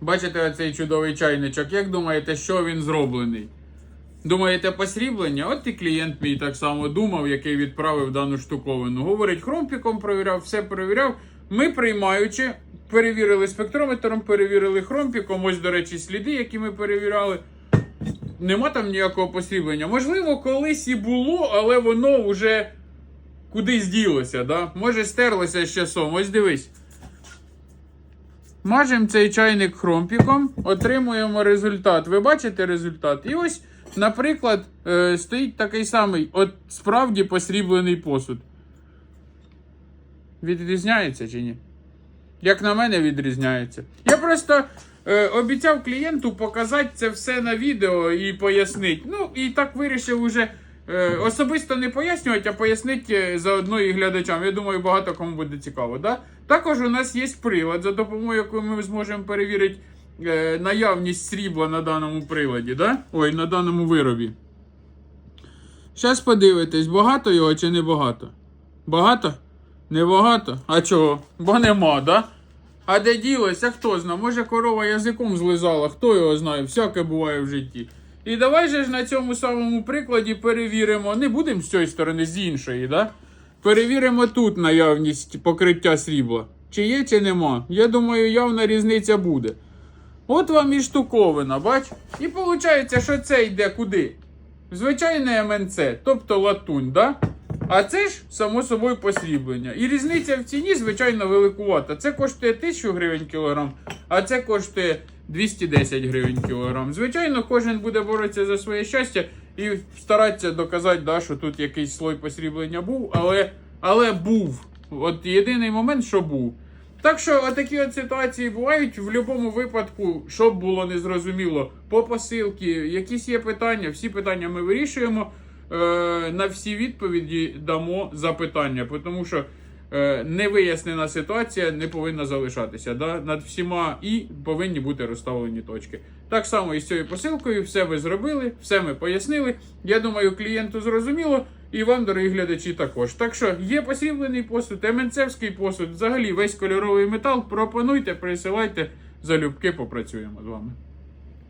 Бачите оцей чудовий чайничок? Як думаєте, що він зроблений? Думаєте, посріблення? От і клієнт мій так само думав, який відправив дану штуковину. Говорить, хромпіком провіряв, все перевіряв. Ми приймаючи, перевірили спектрометром, перевірили хромпіком. Ось, до речі, сліди, які ми перевіряли. Нема там ніякого посріблення. Можливо, колись і було, але воно вже кудись ділося, да? Може, стерлося з часом. Ось дивись. Мажемо цей чайник хромпіком, отримуємо результат. Ви бачите результат? І ось, наприклад, е, стоїть такий самий, от справді посріблений посуд. Відрізняється чи ні? Як на мене, відрізняється. Я просто е, обіцяв клієнту показати це все на відео і пояснити. Ну, і так вирішив уже особисто не пояснювати, а пояснити е, заодно і глядачам. Я думаю, багато кому буде цікаво. Да? Також у нас є прилад, за допомогою якого ми зможемо перевірити е, наявність срібла на даному приладі. Да? Ой, на даному виробі. Зараз подивитесь, багато його чи не багато? Багато? Небагато? А чого? Бо нема, да? А де ділося, хто зна? Може корова язиком злизала, хто його знає, всяке буває в житті. І давай же ж на цьому самому прикладі перевіримо, не будемо з цієї сторони, з іншої, да? Перевіримо тут наявність покриття срібла. Чи є, чи нема. Я думаю, явна різниця буде. От вам і штуковина, бач? І виходить, що це йде куди? Звичайне МНЦ, тобто латунь, да? А це ж, само собою, посріблення. І різниця в ціні, звичайно, великувата. Це коштує 1000 гривень кілограм, а це коштує 210 гривень кілограм. Звичайно, кожен буде боротися за своє щастя і старатися доказати, да, що тут якийсь слой посріблення був, але, але був. От єдиний момент, що був. Так що отакі от ситуації бувають в будь-якому випадку, щоб було незрозуміло по посилці, якісь є питання, всі питання ми вирішуємо. Е, на всі відповіді дамо запитання, тому що невияснена ситуація не повинна залишатися. Да? Над всіма і повинні бути розставлені точки. Так само і з цією посилкою, все ви зробили, все ми пояснили. Я думаю, клієнту зрозуміло. І вам, дорогі глядачі, також. Так що є посріблений посуд, МНЦевський посуд, взагалі весь кольоровий метал. Пропонуйте, присилайте, залюбки попрацюємо з вами.